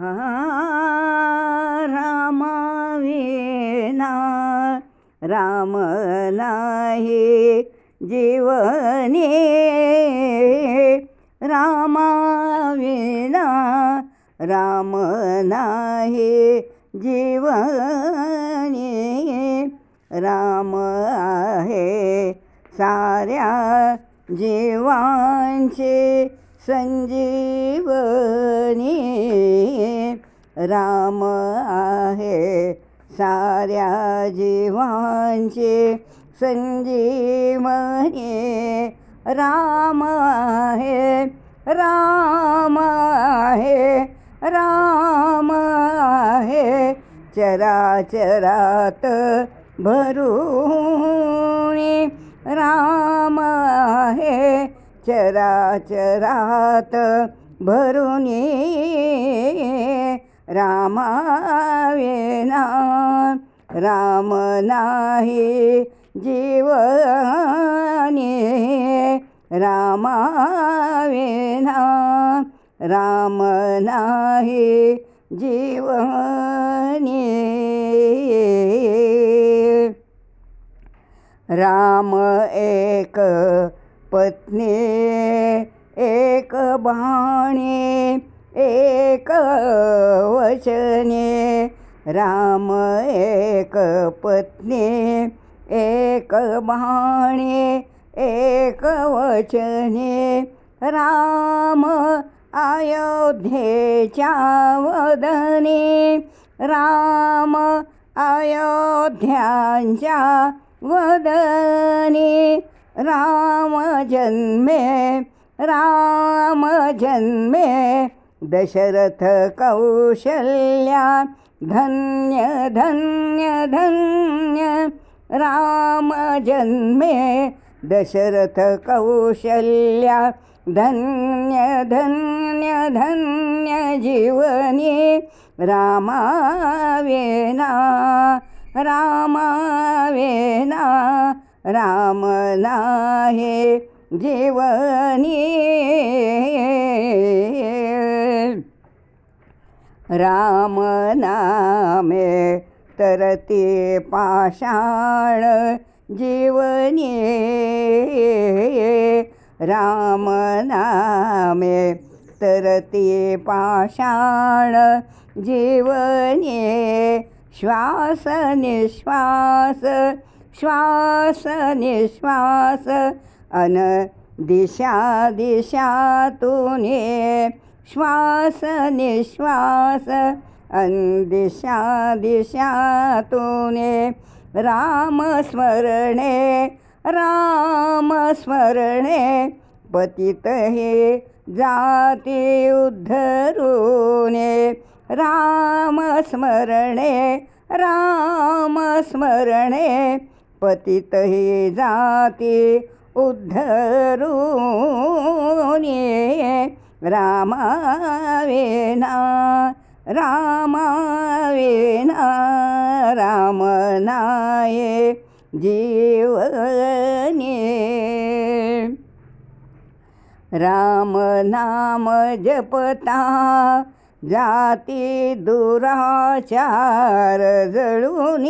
हा रामा विना राम नाही जीवने. रामाविना राम नाही जीवने. राम आहे साऱ्या जीवांचे संजीवनी राम आहे साऱ्या जीवांचे. संजीवनी राम आहे राम आहे राम आहे. चराचरात भरूणी राम चराचरात भरून रामावेना. राम नाही जीवने रामावेना. राम नाही जीवने. राम एक पत्नी एक बाणे एक वचने राम एक पत्नी एक बाणे एक वचने राम अयोध्येच्या वदने राम अयोध्यांच्या वदने राम जन्मे राम जन्मे। दशरथ कौशल्या धन्य धन्य धन्य। राम जन्मे दशरथ कौशल्या धन्य धन्य धन्य जीवनी। रामावेना रामावेना। राम नाहे जीवनी. राम नामे तरती पाषाण जीवनी. राम नामे तरती पाषाण जीवनी. श्वास निश्वास श्वास निश्वास अन दिशा दिशातून. श्वास निश्वास अन दिशा दिशातून. राम स्मरणे राम स्मरणे पतित हे जाती उद्धरुने. राम स्मरणे राम स्मरणे पतित हे जाती उद्धरून रामावेना रामावेना राम नाये जीवने. राम नाम जपता जाती दुराचार जळून.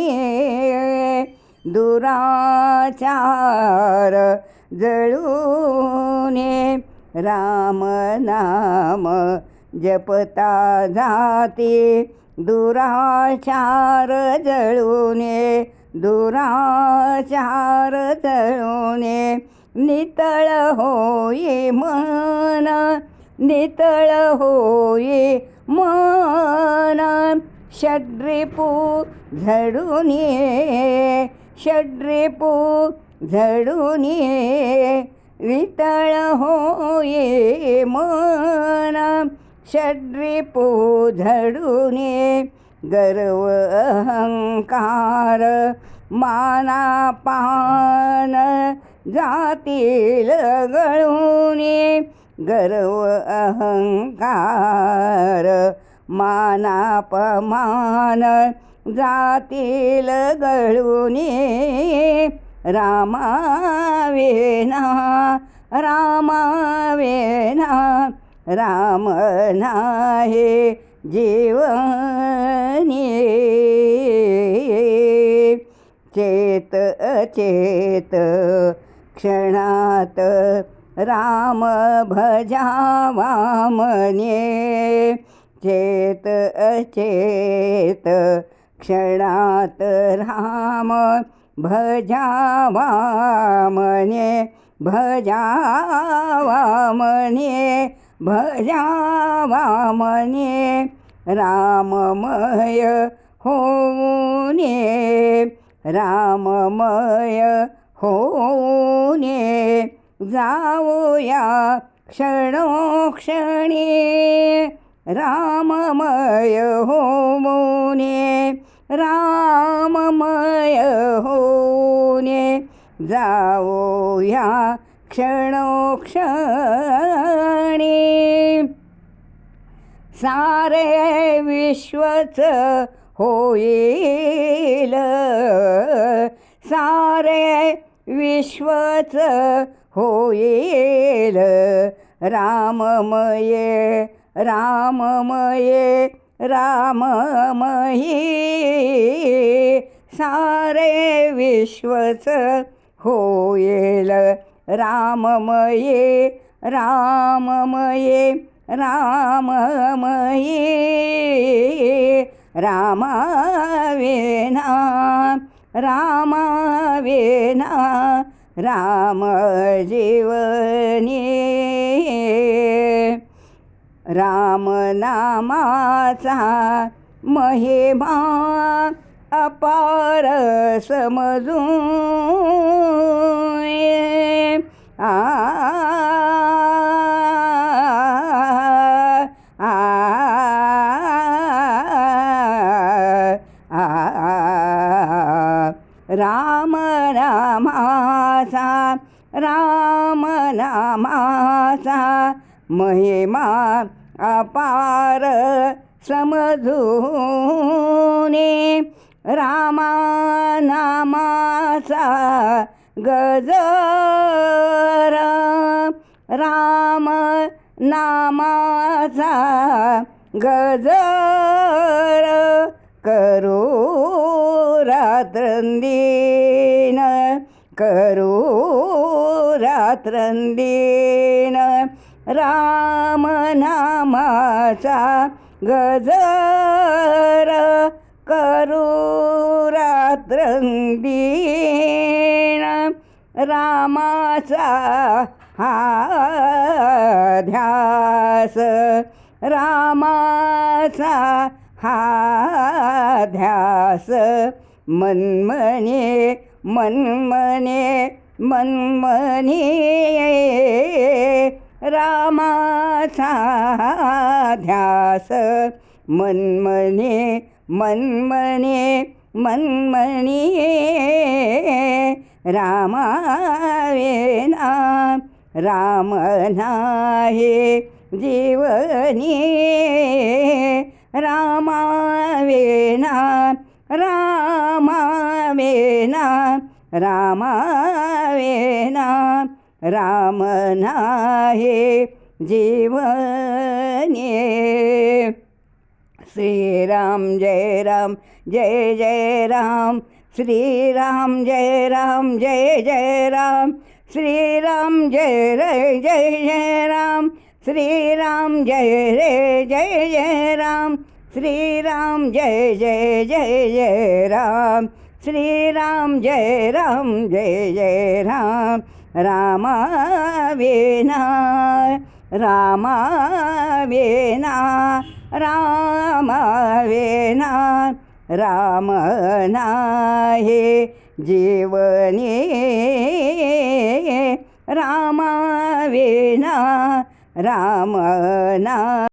दुराचार जळूने राम नाम जपता जाती. दुराचार जळूने दुराचार जळूने नितळ होई मन नितळ होई मन. षड्रिपू झडून षड्रिपू झडून वितळ होये मना. षड्रिपू झडून गर्व अहंकार मानापान. जातील गळून गर्व अहंकार मानापमान. जातील गळून. रामावेना रामावेना राम नाही जीवनी. चेत अचेत क्षणात राम भजा वामने चेत अचेत क्षणात राम भजावा मने भजावा मने भजावा मने राममय होने राममय होने जाऊया क्षणोक्षणे राममय होऊने राममय होऊने जाऊया क्षणोक्षणी. सारे विश्वच होईल. सारे विश्वच होईल. राममये राममये राममयी सारे विश्वच होईल राममये राममये राममयी रामावेना रामावेना राम जीवनी. रामनामाचा महिमा अपार समजू आ आ राम नामाचा राम नामाचा महिमा अपार समजूने रामा नामाचा गजर राम नामाचा गजर करू रात्रंदीन करू रात्रंदीन. राम नामाचा गजर करू रात्रंदीन. रामाचा हा ध्यास रामाचा हा ध्यास मनमने मनमने मनमने रामाचा ध्यास. मनमने मनमने मनमने रामावेना राम नाही जीवनी. रामावेना रामावेना रामावेना. राम नाहे जीवने। श्रीराम जय राम जय जय राम। श्रीराम जय राम जय जय राम। श्रीराम जय रे जय जय राम। श्रीराम जय रे जय जय राम। श्रीराम जय जय जय जय राम। श्रीराम जय राम जय जय राम। रामावेना रामावेना रामावेना राम नाही जीवनी रामावेना राम ना